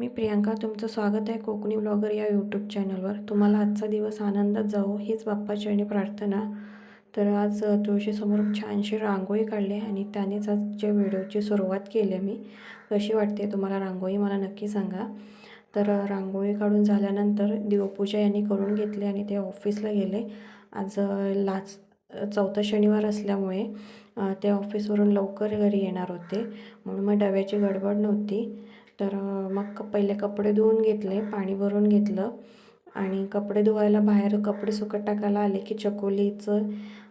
मी प्रियांका. तुमचं स्वागत आहे कोकणी ब्लॉगर या यूट्यूब चॅनलवर तुम्हाला आजचा दिवस आनंदात जावो हीच बाप्पाचरणी प्रार्थना. तर आज तुळशीसमोर छानशी रांगोळी काढली आणि त्यानेच आजच्या व्हिडिओची सुरुवात केली आहे मी कशी वाटते तुम्हाला रांगोळी? मला नक्की सांगा. तर रांगोळी काढून झाल्यानंतर देवपूजा यांनी करून घेतली आणि ते ऑफिसला गेले. आज लास्ट लाच चौथा शनिवार असल्यामुळे ते ऑफिसवरून लवकर घरी येणार होते. म्हणून मग डब्याची गडबड नव्हती. तर मग क- पहिले कपडे धुवून घेतले पाणी भरून घेतलं. आणि कपडे धुवायला बाहेर कपडे सुकत टाकायला आले की चकोलीचं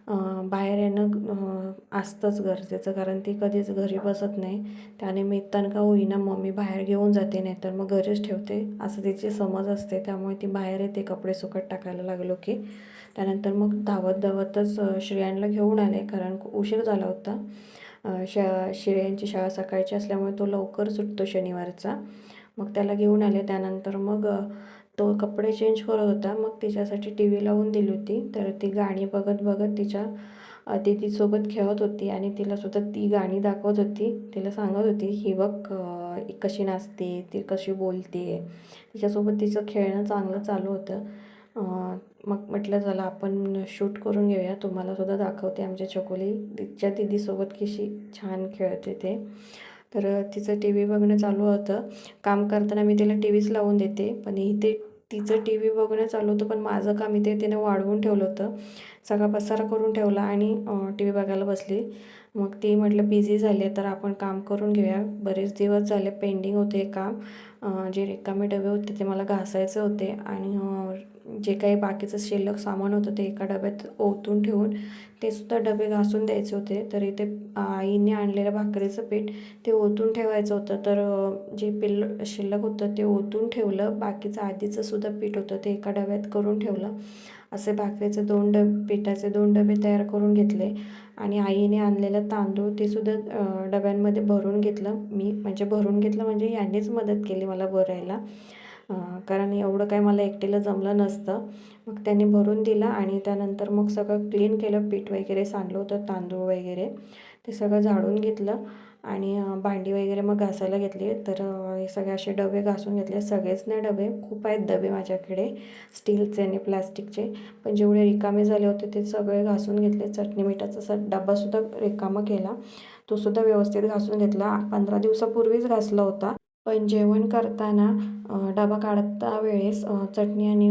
बाहेर येणं असतंच गरजेचं. कारण ती कधीच घरी बसत नाही. त्याने मी का होईना मम्मी बाहेर घेऊन जाते नाही तर मग घरीच ठेवते. असं तिची समज असते. त्यामुळे ती बाहेर येते कपडे सुकत टाकायला लागलो की. त्यानंतर मग धावत धावतच श्रेयांना श्रेयांला घेऊन आले. कारण खूप उशीर झाला होता. शा श्रेयांची शाळा सकाळची असल्यामुळे तो लवकर सुटतो शनिवारचा. मग त्याला घेऊन आले. त्यानंतर मग तो कपडे चेंज करत होता. मग तिच्यासाठी टी व्ही लावून दिली होती. तर ती गाणी बघत बघत तिच्या अ, दीदीसोबत खेळत होती आणि तिलासुद्धा ती गाणी दाखवत होती. तिला सांगत होती ही बघ कशी नाचते ती कशी बोलते. तिच्यासोबत तिचं खेळणं चांगलं चालू होतं. मग म्हटलं चला आपण शूट करून घेऊया. तुम्हाला सुद्धा दाखवते आमच्या चकोली तिच्या दीदीसोबत कशी छान खेळते ते. तर तिचं टी व्ही बघणं चालू होतं. काम करताना मी तिला टी व्हीच लावून देते. पण इथे तिचं टी व्ही बघणं चालू होतं पण माझं काम इथे तिने वाढवून ठेवलं होतं. सगळा पसारा करून ठेवला आणि टी व्ही बघायला बसली. मग ती म्हटलं बिझी झाली आहे तर आपण काम करून घेऊया. बरेच दिवस झाले पेंडिंग होते हे काम. जे रिकामे डबे होते ते मला घासायचे होते. आणि जे काही बाकीचं शिल्लक सामान होतं ते एका डब्यात ओतून ठेवून ते सुद्धा डबे घासून द्यायचे होते. तर इथे आईने आणलेलं भाकरीचं पीठ ते ओतून ठेवायचं होतं. तर जे पिल्ल शिल्लक होतं ते ओतून ठेवलं. बाकीचं आधीचं सुद्धा पीठ होतं ते एका डब्यात करून ठेवलं. असे भाकरीचे दोन डब पिठाचे दोन डबे तयार करून घेतले. आणि आईने आणलेलं तांदूळ ते सुद्धा डब्यांमध्ये भरून घेतलं. मी म्हणजे भरून घेतलं म्हणजे यांनीच मदत केली मला भरायला. कारण एवढं काय मला एकटीला जमलं नसतं. मग त्यांनी भरून दिलं आणि त्यानंतर मग सगळं क्लीन केलं पीठ वगैरे सांडलं होतं तांदूळ वगैरे. ते सगळं झाडून घेतलं आणि भांडी वगैरे मग घासायला घेतली. तर हे सगळे असे डबे घासून घेतले. सगळेच नाही डबे खूप आहेत डबे माझ्याकडे स्टीलचे आणि प्लॅस्टिकचे. पण जेवढे रिकामे झाले होते ते सगळे घासून घेतले. चटणी मिठाचा असा डबासुद्धा रिकामा केला. तोसुद्धा व्यवस्थित घासून घेतला. पंधरा दिवसापूर्वीच घासला होता. पण जेवण करताना डबा काढता वेळेस चटणी आणि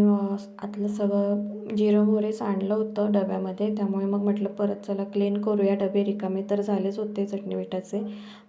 आतलं सगळं जिरं मोहरे सांडलं होतं डब्यामध्ये. त्यामुळे मग म्हटलं परत चला क्लीन करूया डबे. रिकामे तर झालेच होते चटणी मिठाचे.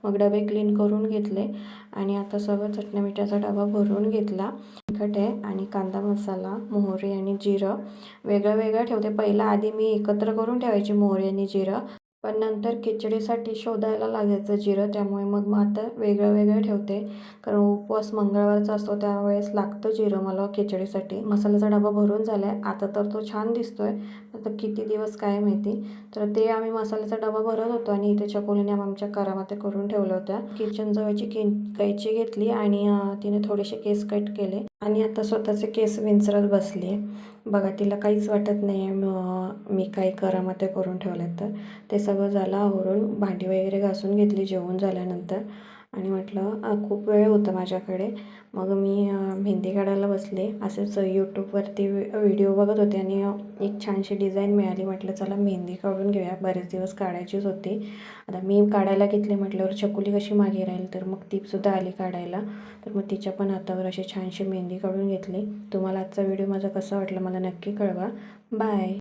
मग डबे क्लीन करून घेतले आणि आता सगळं चटणी मिठाचा डबा भरून घेतला. तिखट आहे आणि कांदा मसाला मोहरी आणि जिरं. वेगळं वेगळं ठेवते. पहिला आधी मी एकत्र करून ठेवायची मोहरी आणि जिरं. पण नंतर खिचडीसाठी शोधायला लागायचं जिरं त्यामुळे मग मग आता वेगळं वेगळं ठेवते. कारण उपवास मंगळवारचा असतो त्यावेळेस लागतं जिरं मला खिचडीसाठी. मसाल्याचा डबा भरून झाला आहे आता तर तो छान दिसतो आहे आता किती दिवस काय माहिती? तर ते आम्ही मसाल्याचा डबा भरत होतो आणि इथे चकोलीने आमच्या करामध्ये करून ठेवल्या होत्या. किचन जवळची कि कैची घेतली आणि तिने थोडेसे केस कट केले. आणि आता स्वतःचे केस विंचरत बसली आहे. बघा तिला काहीच वाटत नाही आहे मी काही ते करून ठेवलं तर ते सगळं झालं आवरून भांडी वगैरे घासून घेतली जेवण झाल्यानंतर. आणि म्हटलं खूप वेळ होता माझ्याकडे. मग मी मेहंदी काढायला बसले. असेच यूट्यूबवरती व्हिडिओ बघत होते आणि एक छानशी डिझाईन मिळाली. म्हटलं चला मेहंदी काढून घेऊया. बरेच दिवस काढायचीच होती. आता मी काढायला घेतली. म्हटल्यावर चकुली कशी मागे राहील? तर मग तीसुद्धा आली काढायला. तर मग तिच्या पण हातावर अशी छानशी मेहंदी काढून घेतली. तुम्हाला आजचा व्हिडिओ माझा कसा वाटला मला नक्की कळवा. बाय.